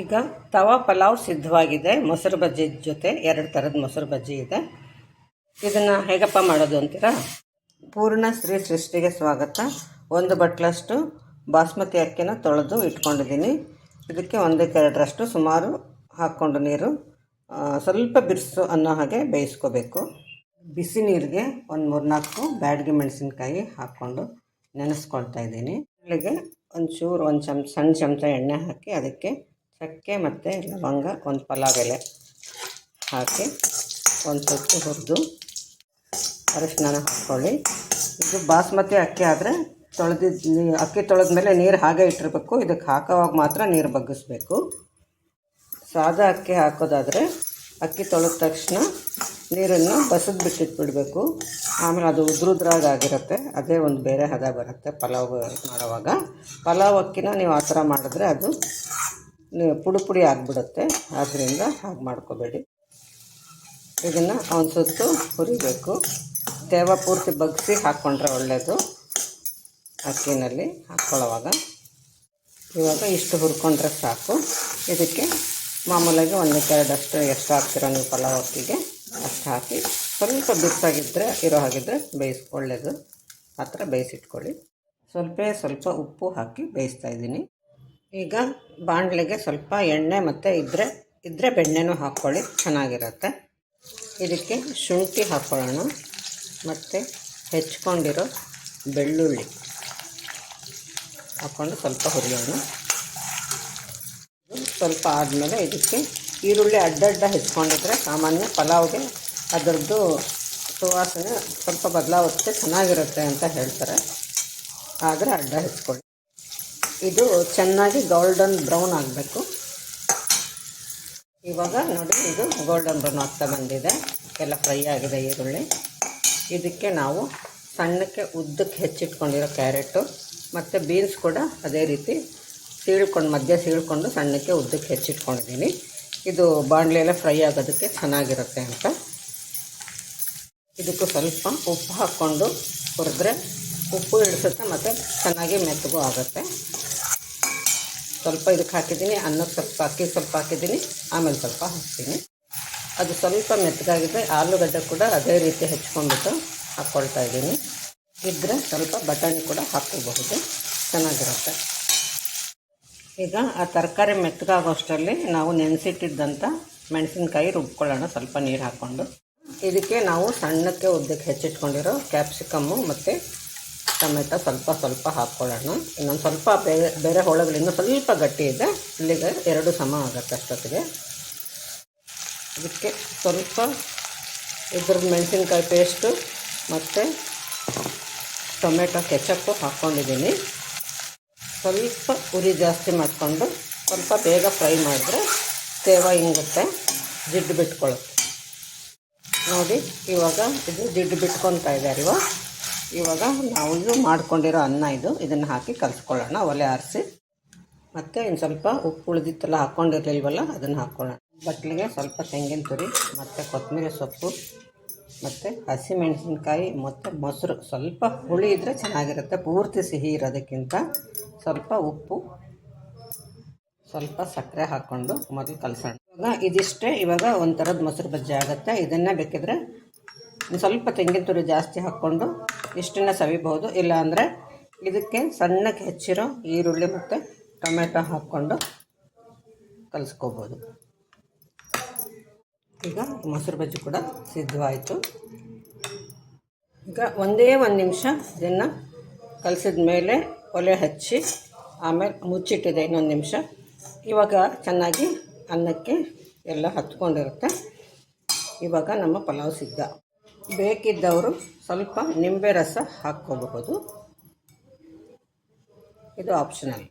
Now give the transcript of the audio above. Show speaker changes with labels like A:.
A: ಈಗ ತವಾ ಪಲಾವ್ ಸಿದ್ಧವಾಗಿದೆ. ಮೊಸರು ಬಜ್ಜಿ ಜೊತೆ ಎರಡು ಥರದ ಮೊಸರು ಬಜ್ಜಿ ಇದೆ. ಇದನ್ನು ಹೇಗಪ್ಪ ಮಾಡೋದು ಅಂತೀರಾ? ಪೂರ್ಣ ಶ್ರೀ ಸೃಷ್ಟಿಗೆ ಸ್ವಾಗತ. ಒಂದು ಬಟ್ಲಷ್ಟು ಬಾಸ್ಮತಿ ಅಕ್ಕಿನ ತೊಳೆದು ಇಟ್ಕೊಂಡಿದ್ದೀನಿ. ಇದಕ್ಕೆ ಒಂದಕ್ಕೆ ಎರಡರಷ್ಟು ಸುಮಾರು ಹಾಕ್ಕೊಂಡು ನೀರು ಸ್ವಲ್ಪ ಬಿರುಸು ಅನ್ನೋ ಹಾಗೆ ಬೇಯಿಸ್ಕೋಬೇಕು. ಬಿಸಿ ನೀರಿಗೆ ಒಂದು ಮೂರ್ನಾಲ್ಕು ಬ್ಯಾಡ್ಗೆ ಮೆಣಸಿನ್ಕಾಯಿ ಹಾಕ್ಕೊಂಡು ನೆನೆಸ್ಕೊಳ್ತಾ ಇದ್ದೀನಿ. ಒಂದು ಚೂರು ಒಂದು ಚಮ್, ಸಣ್ಣ ಚಮಚ ಎಣ್ಣೆ ಹಾಕಿ ಅದಕ್ಕೆ ಚಕ್ಕೆ ಮತ್ತು ಲವಂಗ ಒಂದು ಪಲಾವ್ ಎಲೆ ಹಾಕಿ ಒಂದು ಸ್ವಲ್ಪ ಹುರಿದು ಅರಿಶಿನ ಹಾಕ್ಕೊಳ್ಳಿ. ಇದು ಬಾಸ್ಮತಿ ಅಕ್ಕಿ ಆದರೆ ತೊಳೆದಿದ್ದು ಅಕ್ಕಿ ತೊಳೆದ ಮೇಲೆ ನೀರು ಹಾಗೆ ಇಟ್ಟಿರಬೇಕು. ಇದಕ್ಕೆ ಹಾಕೋವಾಗ ಮಾತ್ರ ನೀರು ಬಗ್ಗಿಸ್ಬೇಕು. ಸಾದಾ ಅಕ್ಕಿ ಹಾಕೋದಾದರೆ ಅಕ್ಕಿ ತೊಳೆದ ತಕ್ಷಣ ನೀರನ್ನು ಬಸದು ಬಿಟ್ಟಿಟ್ಬಿಡಬೇಕು ಆಮೇಲೆ ಅದು ಉದ್ರುದ್ರಾಗಿ ಆಗಿರುತ್ತೆ. ಅದೇ ಒಂದು ಬೇರೆ ಹದ ಬರುತ್ತೆ ಪಲಾವ್ ಮಾಡುವಾಗ. ಪಲಾವ್ ಅಕ್ಕಿನ ನೀವು ಆ ಥರ ಮಾಡಿದ್ರೆ ಅದು ಪುಡಿ ಪುಡಿ ಆಗಿಬಿಡುತ್ತೆ. ಆದ್ದರಿಂದ ಹಾಗೆ ಮಾಡ್ಕೋಬೇಡಿ. ಇದನ್ನು ಒಂದು ಸುತ್ತು ಹುರಿಬೇಕು. ತೇವ ಪೂರ್ತಿ ಬಗ್ಗಿಸಿ ಹಾಕ್ಕೊಂಡ್ರೆ ಒಳ್ಳೆಯದು ಅಕ್ಕಿನಲ್ಲಿ ಹಾಕ್ಕೊಳ್ಳೋವಾಗ ಇವಾಗ ಇಷ್ಟು ಹುರ್ಕೊಂಡ್ರೆ ಸಾಕು. ಇದಕ್ಕೆ ಮಾಮೂಲಾಗಿ ಒಂದಕ್ಕೆ ಎರಡಷ್ಟು ಎಷ್ಟು ಹಾಕ್ತಿರೋ ನೀವು ಪಲಾವ್ ಅಕ್ಕಿಗೆ ಅಷ್ಟು ಹಾಕಿ ಸ್ವಲ್ಪ ಬಿಸಾಗಿದ್ದರೆ ಇರೋ ಹಾಗಿದ್ದರೆ ಬೇಯಿಸ್ ಒಳ್ಳೆಯದು ಆ ಥರ ಬೇಯಿಸಿಟ್ಕೊಳ್ಳಿ. ಸ್ವಲ್ಪ ಸ್ವಲ್ಪ ಉಪ್ಪು ಹಾಕಿ ಬೇಯಿಸ್ತಾ ಇದ್ದೀನಿ. ಈಗ ಬಾಣಲೆಗೆ ಸ್ವಲ್ಪ ಎಣ್ಣೆ ಮತ್ತು ಇದ್ದರೆ ಇದ್ದರೆ ಬೆಣ್ಣೆನೂ ಹಾಕ್ಕೊಳ್ಳಿ, ಚೆನ್ನಾಗಿರುತ್ತೆ. ಇದಕ್ಕೆ ಶುಂಠಿ ಹಾಕ್ಕೊಳ್ಳೋಣ ಮತ್ತು ಹೆಚ್ಕೊಂಡಿರೋ ಬೆಳ್ಳುಳ್ಳಿ ಹಾಕ್ಕೊಂಡು ಸ್ವಲ್ಪ ಹುರಿಯೋಣ. ಸ್ವಲ್ಪ ಆದಮೇಲೆ ಇದಕ್ಕೆ ಈರುಳ್ಳಿ ಅಡ್ಡಡ್ಡ ಹೆಚ್ಕೊಂಡಿದ್ರೆ ಸಾಮಾನ್ಯ ಪಲಾವ್ಗೆ ಅದರದ್ದು ಸುವಾಸನೆ ಸ್ವಲ್ಪ ಬದಲಾವತ್ತೆ, ಚೆನ್ನಾಗಿರುತ್ತೆ ಅಂತ ಹೇಳ್ತಾರೆ. ಆದರೆ ಅಡ್ಡ ಹೆಚ್ಕೊಳ್ಳಿ. ಇದು ಚೆನ್ನಾಗಿ ಗೋಲ್ಡನ್ ಬ್ರೌನ್ ಆಗಬೇಕು. ಇವಾಗ ನೋಡಿ, ಇದು ಗೋಲ್ಡನ್ ಬ್ರೌನ್ ಆಗ್ತಾ ಬಂದಿದೆ. ಎಲ್ಲ ಫ್ರೈ ಆಗಿದೆ ಈರುಳ್ಳಿ. ಇದಕ್ಕೆ ನಾವು ಸಣ್ಣಕ್ಕೆ ಉದ್ದಕ್ಕೆ ಹೆಚ್ಚಿಟ್ಕೊಂಡಿರೋ ಕ್ಯಾರೆಟು ಮತ್ತು ಬೀನ್ಸ್ ಕೂಡ ಅದೇ ರೀತಿ ಸೀಳ್ಕೊಂಡು, ಮಧ್ಯ ಸೀಳ್ಕೊಂಡು ಸಣ್ಣಕ್ಕೆ ಉದ್ದಕ್ಕೆ ಹೆಚ್ಚಿಟ್ಕೊಂಡಿದ್ದೀನಿ. ಇದು ಬಾಣಲೆಲ್ಲ ಫ್ರೈ ಆಗೋದಕ್ಕೆ ಚೆನ್ನಾಗಿರುತ್ತೆ ಅಂತ. ಇದಕ್ಕೂ ಸ್ವಲ್ಪ ಉಪ್ಪು ಹಾಕ್ಕೊಂಡು ಹುರಿದ್ರೆ ಉಪ್ಪು ಇಳಿಸುತ್ತೆ ಮತ್ತು ಚೆನ್ನಾಗಿ ಮೆತ್ತಗೂ ಆಗುತ್ತೆ. ಸ್ವಲ್ಪ ಇದಕ್ಕೆ ಹಾಕಿದ್ದೀನಿ ಅನ್ನಕ್ಕೆ ಸ್ವಲ್ಪ ಅಕ್ಕಿ ಸ್ವಲ್ಪ ಹಾಕಿದ್ದೀನಿ, ಆಮೇಲೆ ಸ್ವಲ್ಪ ಹಾಕ್ತೀನಿ. ಅದು ಸ್ವಲ್ಪ ಮೆತ್ತಗಾಗಿದೆ, ಆಲೂಗಡ್ಡೆ ಕೂಡ ಅದೇ ರೀತಿ ಹೆಚ್ಕೊಂಡ್ಬಿಟ್ಟು ಹಾಕ್ಕೊಳ್ತಾ ಇದ್ದೀನಿ. ಇದ್ದರೆ ಸ್ವಲ್ಪ ಬಟಾಣಿ ಕೂಡ ಹಾಕ್ಕೋಬಹುದು, ಚೆನ್ನಾಗಿರುತ್ತೆ. ಈಗ ಆ ತರಕಾರಿ ಮೆತ್ತಗಾಗೋಷ್ಟರಲ್ಲಿ ನಾವು ನೆನೆಸಿಟ್ಟಿದ್ದಂಥ ಮೆಣಸಿನ್ಕಾಯಿ ರುಬ್ಕೊಳ್ಳೋಣ, ಸ್ವಲ್ಪ ನೀರು ಹಾಕ್ಕೊಂಡು. ಇದಕ್ಕೆ ನಾವು ಸಣ್ಣಕ್ಕೆ ಉದ್ದಕ್ಕೆ ಹೆಚ್ಚಿಟ್ಕೊಂಡಿರೋ ಕ್ಯಾಪ್ಸಿಕಮ್ಮು ಮತ್ತು ಟೊಮೆಟೊ ಸ್ವಲ್ಪ ಸ್ವಲ್ಪ ಹಾಕ್ಕೊಳ್ಳೋಣ ಇನ್ನೊಂದು ಸ್ವಲ್ಪ ಬೇರೆ ಬೇರೆ ಹೋಳಗಳಿಂದ ಸ್ವಲ್ಪ ಗಟ್ಟಿ ಇದೆ. ಇಲ್ಲಿಗೆ ಎರಡು ಸಮ ಆಗುತ್ತೆ ಅಷ್ಟೊತ್ತಿಗೆ. ಅದಕ್ಕೆ ಸ್ವಲ್ಪ ಇದ್ರದ್ದು ಮೆಣಸಿನ್ಕಾಯಿ ಪೇಸ್ಟು ಮತ್ತು ಟೊಮೆಟೊ ಕೆಚಪ್ಪು ಹಾಕ್ಕೊಂಡಿದ್ದೀನಿ ಸ್ವಲ್ಪ ಉರಿ ಜಾಸ್ತಿ ಮಾಡಿಕೊಂಡು ಸ್ವಲ್ಪ ಬೇಗ ಫ್ರೈ ಮಾಡಿದ್ರೆ ಸೇವ ಹಿಂಗುತ್ತೆ ಜಿಡ್ಡು ಬಿಟ್ಕೊಳ್ಳುತ್ತೆ ನೋಡಿ, ಇವಾಗ ಇದು ಜಿಡ್ಡು ಬಿಟ್ಕೊತಾ ಇದೆ ಅಲ್ವಾ ಇವಾಗ ನಾವು ಇದು ಮಾಡ್ಕೊಂಡಿರೋ ಅನ್ನ ಇದು. ಇದನ್ನು ಹಾಕಿ ಕಲಿಸ್ಕೊಳ್ಳೋಣ. ಒಲೆ ಆರಿಸಿ. ಮತ್ತು ಇನ್ನು ಸ್ವಲ್ಪ ಉಪ್ಪು ಉಳಿದಿತ್ತಲ್ಲ ಹಾಕ್ಕೊಂಡಿರ್ಲಿಲ್ವಲ್ಲ ಅದನ್ನು ಹಾಕ್ಕೊಳ್ಳೋಣ ಬಟ್ಲಿಗೆ ಸ್ವಲ್ಪ ತೆಂಗಿನ ತುರಿ, ಮತ್ತು ಕೊತ್ತಂಬರಿ ಸೊಪ್ಪು, ಮತ್ತು ಹಸಿಮೆಣಸಿನ್ಕಾಯಿ, ಮತ್ತು ಮೊಸರು. ಸ್ವಲ್ಪ ಹುಳಿ ಇದ್ದರೆ ಚೆನ್ನಾಗಿರುತ್ತೆ. ಪೂರ್ತಿ ಸಿಹಿ ಇರೋದಕ್ಕಿಂತ ಸ್ವಲ್ಪ ಉಪ್ಪು, ಸ್ವಲ್ಪ ಸಕ್ಕರೆ ಹಾಕ್ಕೊಂಡು ಮೊದಲು ಕಲಸೋಣ. ಇವಾಗ ಇದಿಷ್ಟೇ. ಇವಾಗ ಒಂಥರದ ಮೊಸರು ಬಜ್ಜಿ ಆಗುತ್ತೆ. ಇದನ್ನು ಬೇಕಿದ್ರೆ ಸ್ವಲ್ಪ ತೆಂಗಿನ ತುರಿ ಜಾಸ್ತಿ ಹಾಕ್ಕೊಂಡು ಇಷ್ಟನ್ನು ಸವಿಬಹುದು. ಇಲ್ಲಾಂದರೆ ಇದಕ್ಕೆ ಸಣ್ಣಕ್ಕೆ ಹೆಚ್ಚಿರೋ ಈರುಳ್ಳಿ ಮತ್ತು ಟೊಮೆಟೊ ಹಾಕ್ಕೊಂಡು ಕಲಿಸ್ಕೋಬೋದು. ಈಗ ಮೊಸರು ಬಜ್ಜಿ ಕೂಡ ಸಿದ್ಧವಾಯಿತು. ಈಗ ಒಂದೇ ಒಂದು ನಿಮಿಷ ಇದನ್ನು ಕಲಸಿದ ಮೇಲೆ ಒಲೆ ಹಚ್ಚಿ ಆಮೇಲೆ ಮುಚ್ಚಿಟ್ಟಿದೆ ಇನ್ನೊಂದು ನಿಮಿಷ. ಇವಾಗ ಚೆನ್ನಾಗಿ ಅನ್ನಕ್ಕೆ ಎಲ್ಲ ಹತ್ಕೊಂಡಿರುತ್ತೆ. ಇವಾಗ ನಮ್ಮ ಪಲಾವ್ ಸಿದ್ಧ. ಬೇಕಿದ್ದವರು ಸ್ವಲ್ಪ ನಿಂಬೆ ರಸ ಹಾಕ್ಕೋಬಹುದು. ಇದು ಆಪ್ಷನಲ್